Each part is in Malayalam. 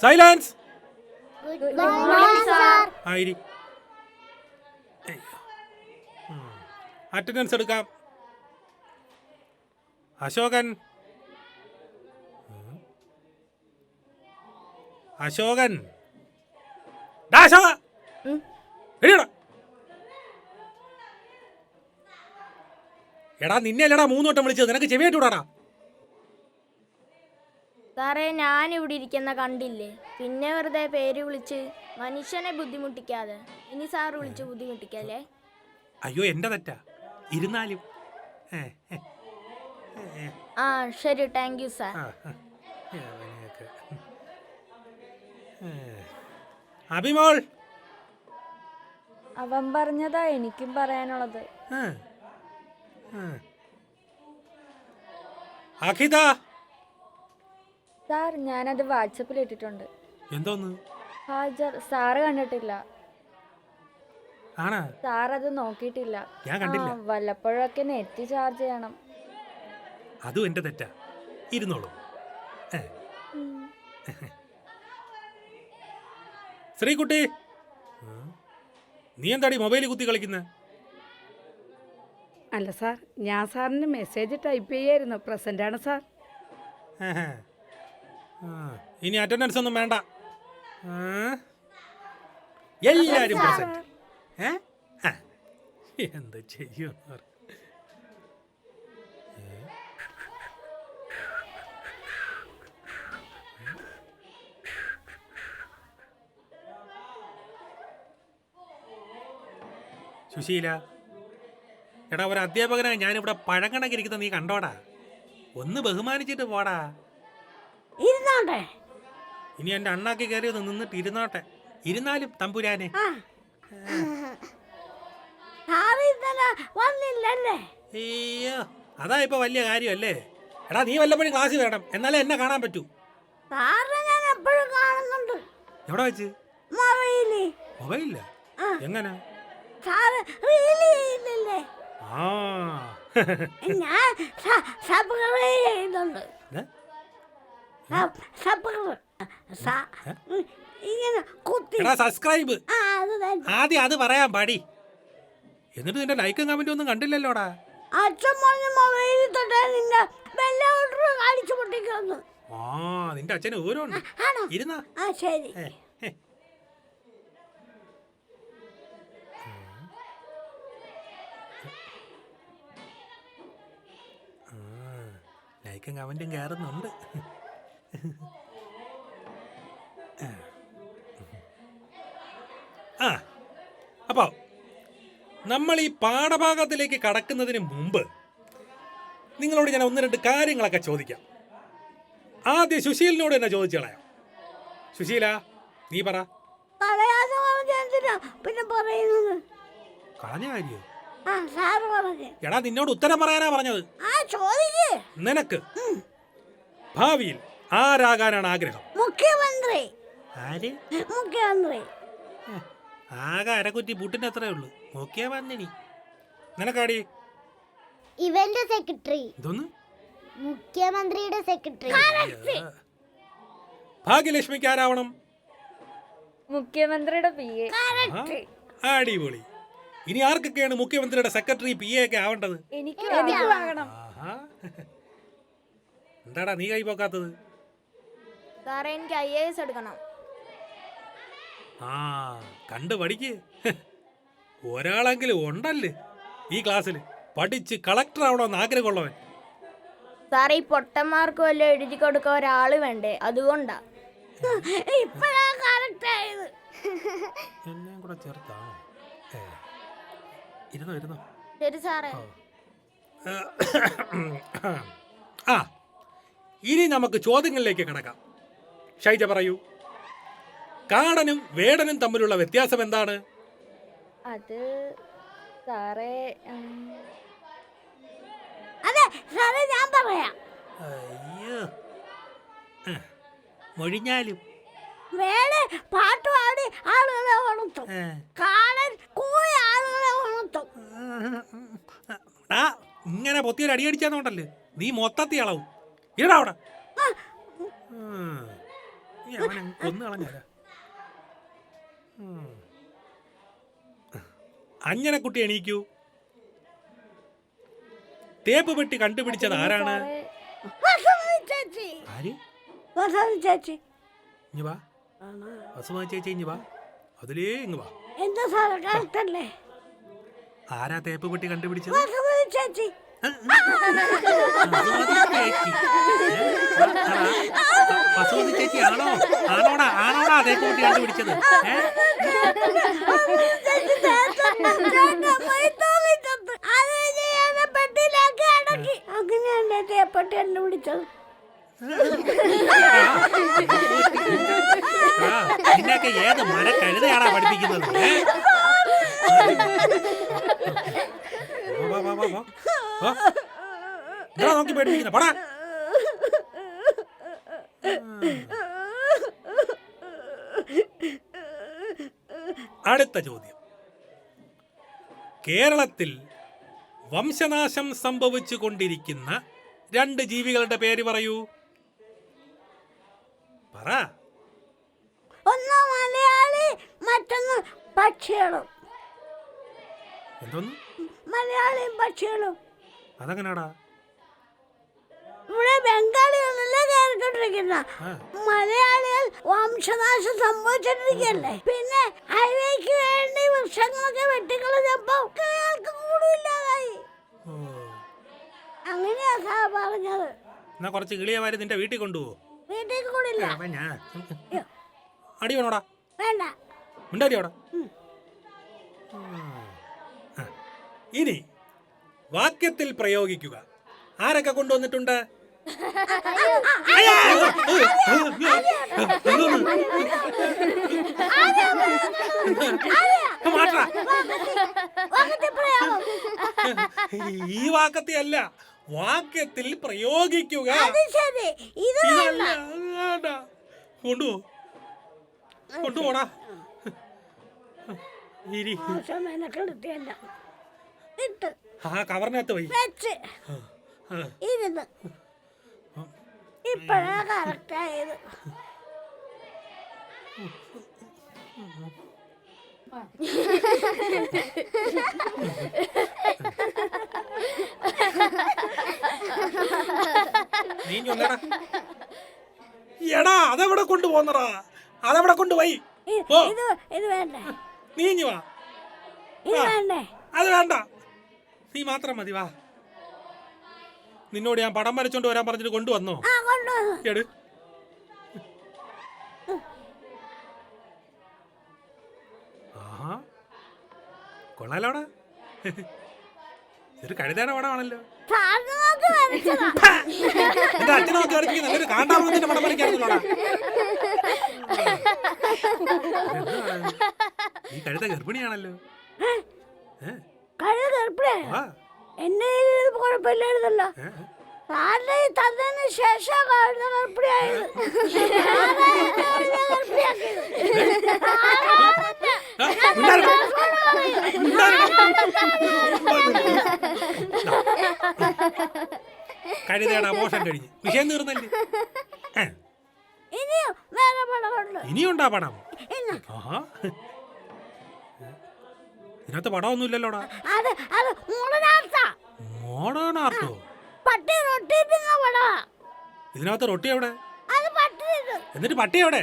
Silence sir ആയിരി. അറ്റൻഡൻസ് എടുക്കാം. അശോകൻ. അശോകൻ. ഡാ, അശോക. എടാ നിന്നെ അല്ലടാ മൂന്നോട്ടം വിളിച്ചത്. നിനക്ക് ചെവിയേറ്റൂടാടാ സാറേ ഞാൻ ഇവിടെ ഇരിക്കുന്ന കണ്ടില്ലേ? പിന്നെ വെറുതെ പേര് വിളിച്ച് മനുഷ്യനെ ബുദ്ധിമുട്ടിക്കാതെ. ഇനി സാർ വിളിച്ച് ബുദ്ധിമുട്ടിക്കല്ലേ? അയ്യോ എന്റെ തെറ്റാ. ഇരുന്നാലും. ആ ശരി താങ്ക് യു സാർ. അഭിമോൾ അവൻ പറഞ്ഞതാ എനിക്കും പറയാനുള്ളത്. അഖിത. സാർ ഞാനത് വാട്സപ്പിൽ ഇട്ടിട്ടുണ്ട് എന്തോന്ന്? ഹാജർ സാറ് കണ്ടിട്ടില്ല. ആണാ? സാർ അത് നോക്കിയിട്ടില്ല. ഞാൻ കണ്ടില്ല. ആ, വല്ലപ്പോഴൊക്കെ നെറ്റ് ചാർജ് ചെയ്യണം. അതും എന്റെ തെറ്റാ. ഇരുന്നോളൂ. ഏ. ശ്രീകുട്ടി! ആ. നീ എന്താടി മൊബൈലിൽ കുത്തി കളിക്കുന്നത് അല്ല സാർ ഞാൻ സാറിന് മെസ്സേജ് ടൈപ്പ് ചെയ്യായിരുന്നു. പ്രസന്റ് ആണ് സാർ ഇനി അറ്റൻഡൻസ് ഒന്നും വേണ്ട. എല്ലാരും പ്രസന്റ് ഏ. എന്ത് ചെയ്യും? സുശീല എടാ ഒരു അധ്യാപകനായി ഞാനിവിടെ പഴങ്കണക്കിരിക്കുന്ന നീ കണ്ടോടാ? ഒന്ന് ബഹുമാനിച്ചിട്ട് പോടാ. ഇരുന്നോട്ടെ. ഇനി എന്റെ അണ്ണാക്കി കയറിയത് നിന്നിട്ട് ഇരുന്നോട്ടെ. ഇരുന്നാലും തമ്പുരാനെ. വന്നില്ലല്ലേ? അയ്യോ അതാ ഇപ്പൊ വലിയ കാര്യമല്ലേ? എടാ നീ വല്ലപ്പോഴും ക്ലാസ്സിൽ വേണം എന്നാലേ എന്നെ കാണാൻ പറ്റൂ. ഞാൻ എപ്പോഴും കാണുന്നുണ്ട്. എവിടെ വെച്ച്? മൊബൈലില്ല. എങ്ങനെ? ആ. ഞാൻ സബ്സ്ക്രൈബ് ചെയ്യുന്നുണ്ട്. ഇങ്ങനെ കുത്തി. സബ്സ്ക്രൈബ്. ആ അത് തന്നെ. ആദ്യം അത് പറയാൻ പാടി. എന്നിട്ട് നിന്റെ ലൈക്കും കമന്റും ഒന്നും കണ്ടില്ലല്ലോടാ. അച്ഛൻ പറഞ്ഞ മൊബൈലിൽ തൊട്ടാ നിന്റെ ബെല്ല ഓർഡർ കാണിച്ചു പൊട്ടിക്കുന്നു. ആ നിന്റെ അച്ഛന് ഊരുണ്ട് ആണോ? ഇരുന്നാ. ആ ശരി. ഏ, ഏ. ആ, ലൈക്കും കമന്റും കയറുന്നുണ്ട് ആ. അപ്പോൾ നമ്മൾ ഈ പാഠഭാഗത്തിലേക്ക് കടക്കുന്നതിന് മുമ്പ് നിങ്ങളോട് ഞാൻ ഒന്ന് രണ്ട് കാര്യങ്ങളൊക്കെ ചോദിക്കാം. ആദ്യം സുശീലിനോട് തന്നെ ചോദിച്ചു കളയാം. സുശീല നീ പറ. പിന്നെ പറയുന്നത്? കളഞ്ഞ കാര്യം? ആ എടാ നിന്നോട് ഉത്തരം പറയാനാ പറഞ്ഞത്. നിനക്ക് ഭാവിയിൽ ആരാകാനാണ് ആഗ്രഹം? മുഖ്യമന്ത്രി. ആര്? മുഖ്യമന്ത്രി. ആകെ അരക്കുറ്റി പുട്ടിന്റെ അത്രേ ഉള്ളൂ. മുഖ്യമന്ത്രി വന്നിനി നിനക്കാടി? ഇവന്റെ സെക്രട്ടറി. ഇതൊന്ന്? മുഖ്യമന്ത്രിയുടെ സെക്രട്ടറി. ഭാഗ്യലക്ഷ്മിക്ക് ആരാവണം? മുഖ്യമന്ത്രിയുടെ പി എ. അടിപൊളി. ഇനി ആർക്കൊക്കെയാണ് മുഖ്യമന്ത്രിയുടെ സെക്രട്ടറി പി എ ഒക്കെ ആവേണ്ടത്? എനിക്ക് എന്താടാ നീ കൈ പോക്കാത്തത്? സാറേ എനിക്ക് ഐ എ എസ് എടുക്കണം. ആ കണ്ട് പഠിക്ക്. ഒരാളെങ്കിലും ഉണ്ടല്ലേ ഈ ക്ലാസ്സിൽ? പഠിച്ച് കളക്ടർ ആവണമെന്ന് ആഗ്രഹമുള്ളവൻ. സാറേ ഈ പൊട്ടന്മാർക്ക് വല്ല എഴുതി കൊടുക്കാൻ ഒരാൾ വേണ്ടേ? അതുകൊണ്ടാ. ഇപ്പഴാ കറക്റ്റ് ആയത്. എന്നെയും കൂടെ ചേർത്താണോ? ഏ, ഇരുന്നോ ഇരുന്നോ. ശരി സാറേ. ആ ഇനി നമുക്ക് ചോദ്യങ്ങളിലേക്ക് കിടക്കാം. ഷൈജ പറയൂ. കാടനും വേടനും തമ്മിലുള്ള വ്യത്യാസം എന്താണ്? അത് സാറേ അതെ സാറേ ഞാൻ പറയാം. അയ്യോ. മൊഴിഞ്ഞാലും. വേളെ പാട്ട് പാടി ആളുകളെ ഉണർത്തും. ഏ. കാണൻ കൂടി ആളുകളെ ഉണർത്തും. ഇങ്ങനെ പൊത്തിയൊരു അടിയടിച്ചാന്നോണ്ടല്ലേ? നീ മൊത്തത്തി അളവും ഇടാ അവിടെ. നീ അവനെ കൊന്നു കളഞ്ഞാല അങ്ങനെ കുട്ടി എണീക്കൂ. തേപ്പ് പെട്ടി കണ്ടുപിടിച്ചത് ആരാണ്? ആര്? ചേച്ചി. വാ. വസുമാ ചേച്ചി വാ. അതിലേ ഇങ്ങ് വാ. എന്താ സാറേ ആരാ തേപ്പ് പെട്ടി കണ്ടുപിടിച്ചത്? ചേച്ചി. വസുമതി ചേച്ചി ആണോ ആണോടാ ആണോടാ അതേ കൂട്ടി കണ്ടുപിടിച്ചത് അങ്ങനെയാണ് കണ്ടുപിടിച്ചത് ആ, നിന്നെയൊക്കെ ഏത് മര കഴുതയാടാ പഠിപ്പിക്കുന്നത് ഇതാ നോക്കി പേടിപ്പിക്കുന്ന. പടാ. അടുത്ത ചോദ്യം. കേരളത്തിൽ വംശനാശം സംഭവിച്ചു കൊണ്ടിരിക്കുന്ന രണ്ട് ജീവികളുടെ പേര് പറയൂ. പറ. ഒന്ന് മലയാളി മറ്റൊന്ന് പക്ഷികളും. എന്തോന്ന്? മലയാളിയും പക്ഷികളും. അതെങ്ങനാടാ? ഇവിടെ ബംഗാളികളല്ലേ കയറിക്കൊണ്ടിരിക്കുന്ന. മലയാളികൾ വംശനാശം സംഭവിച്ചിട്ടിരിക്കല്ലേ പിന്നെ ഹൈവേക്ക് വേണ്ടി വൃക്ഷങ്ങളൊക്കെ വെട്ടിക്കളഞ്ഞപ്പോ കിളികൾക്ക് കൂടുമില്ലാതായി. അങ്ങനെയാ സാർ പറഞ്ഞത്. എന്നാ കുറച്ച് കിളിയമാര് നിന്റെ വീട്ടിൽ കൊണ്ടുപോകും വീട്ടിൽ കൂടില്ല. ഞാൻ അടി വേണോടാ? വേണ്ട. മിണ്ടാടി അവിടെ. ഇനി വാക്യത്തിൽ പ്രയോഗിക്കുക ആരൊക്കെ കൊണ്ടുവന്നിട്ടുണ്ട് ഈ വാക്കത്തെ അല്ല വാക്യത്തിൽ പ്രയോഗിക്കുക. കൊണ്ടുപോ കൊണ്ടുപോടാ ഇരി മെനക്കെടുത്തിയല്ല ഇട്ട് ആ കവറിനകത്ത് പോയി. വെച്ച്. ഇരുന്ന്. ഇപ്പഴാ കറക്റ്റ് നീ ഇങ്ങ് എടാ അതെവിടെ കൊണ്ടുപോന്നടാ അതെവിടെ കൊണ്ടുപോയി? ഇത് ഇത് വേണ്ടേ? നീ വാ. ഇത്. വേണ്ടേ? അത് വേണ്ട. നീ മാത്രം മതി വാ. നിന്നോട് ഞാൻ പടം വരച്ചോണ്ട് വരാൻ പറഞ്ഞിട്ട് കൊണ്ടുവന്നോ? എട് ആഹാ. കൊള്ളാലോടാ. ഇതൊരു കഴുതയുടെ പടമാണല്ലോ. സാറിന് നോക്കി വരച്ചിരിക്കുന്ന എന്റെ നല്ലൊരു കാണ്ടാമൃഗത്തിന്റെ പടം വരയ്ക്കാറുണ്ടോടാ ഈ കഴുത ഗർഭിണിയാണല്ലോ. ഏ? ഗർഭിണിയായോ ആ. എന്റെ കയ്യിൽ ഇത് കുഴപ്പമില്ലായിരുന്നല്ലോ. സാറിന്റെ തന്നതിന് ശേഷം കഴിഞ്ഞ മിണ്ടാതിരി. കഴുതയുടെ കഴിഞ്ഞ്. വിഷയം തീർന്നല്ലേ? ഇനിയുണ്ടാ പണം ആഹാ. ഇതിനകത്ത് പടമൊന്നുമില്ലല്ലോടാ അത് അത് മൂടനാർത്ത മോഡേൺ ആർട്ടോ പട്ടി റൊട്ടിട്ടുന്ന പടമാ ഇതിനകത്ത് റൊട്ടി എവിടെ അത് പട്ടി തിന്നു. എന്നിട്ട് പട്ടി എവിടെ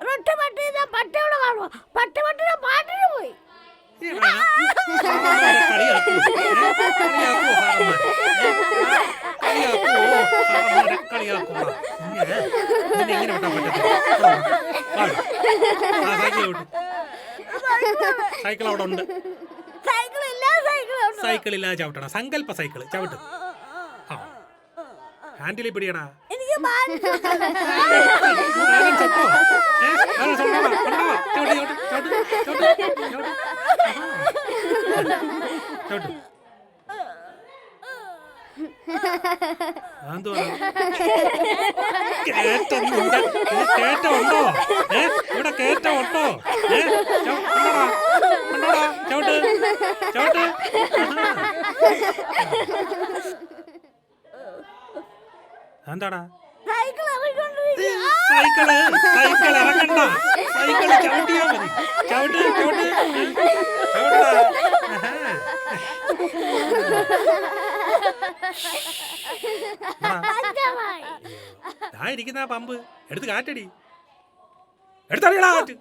റൊട്ടി പട്ടി തിന്നാ പട്ടിയോട് കാണുമോ പട്ടി പട്ടിയുടെ പാട്ടിന് പോയി എടാ, സാറന്മാരെ കളിയാക്കുവോ? ഏ? കളിയാക്കുവോ സാറന്മാരെ? ഏ? കളിയാക്കുവോ? സാറന്മാരെ കളിയാക്കുവോ? ഇങ്ങനെ? ഇതിനെ എങ്ങനെ വിട്ടാൻ പറ്റത്തില്ല? ആ, ആ, സൈക്കിൾ വിട്ടു. സൈക്കിൾ അവിടെ ഉണ്ട് സൈക്കിൾ ചവിട്ടണം. സങ്കല്പ സൈക്കിൾ ചവിട്ട്. ആ ഹാൻഡിൽ പിടിയടാ. കേറ്റമുണ്ടോ? ഏ? ഇവിടെ കേറ്റമുണ്ടോ? ഏ? ചവിട്ട്. ചവിട്ട്. എന്താടാ സൈക്കിൾ സൈക്കിൾ ഇറങ്ങണ്ട. സൈക്കിൾ ചവിട്ടിയാ മതി. ചവിട്ട് ചവിട്ട്. ചവിട്ടാ ഇരിക്കുന്ന പമ്പ്. എടുത്ത് കാറ്റടി. എടുത്തറിയടാ കാറ്റ്.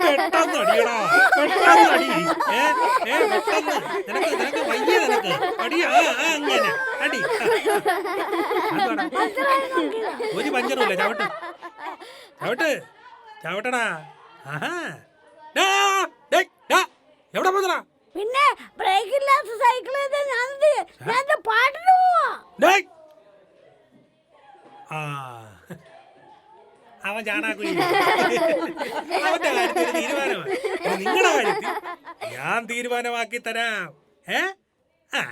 പെട്ടെന്ന് അടിയടാ പെട്ടെന്ന് അടി ഏ ഏ പെട്ടെന്ന്. നിനക്ക് നിനക്ക് വയ്യ നിനക്ക്. അടി ആ ആ, അങ്ങനെ. അടി. അതുവാടാ. ഒരു പഞ്ചറുമില്ല. ചവിട്ട്. ചവിട്ട്. ചവിട്ടടാ. ആഹാ. ഡാ, ഡേയ്, ഡാ, എവിടെ പോന്നടാ? പിന്നെ ബ്രേക്ക് ഇല്ലാത്ത സൈക്കിൾ ഞാൻ ഞാൻ പാട്ടിന് പോവാ. ഡേയ്. ആ. അവൻ ചാണാക്കുഴി അവന്റെ കാര്യത്തിൽ തീരുമാനമാണ്. നിങ്ങളുടെ കാര്യത്തിൽ ഞാൻ തീരുമാനമാക്കി തരാം. ഏ? ആ.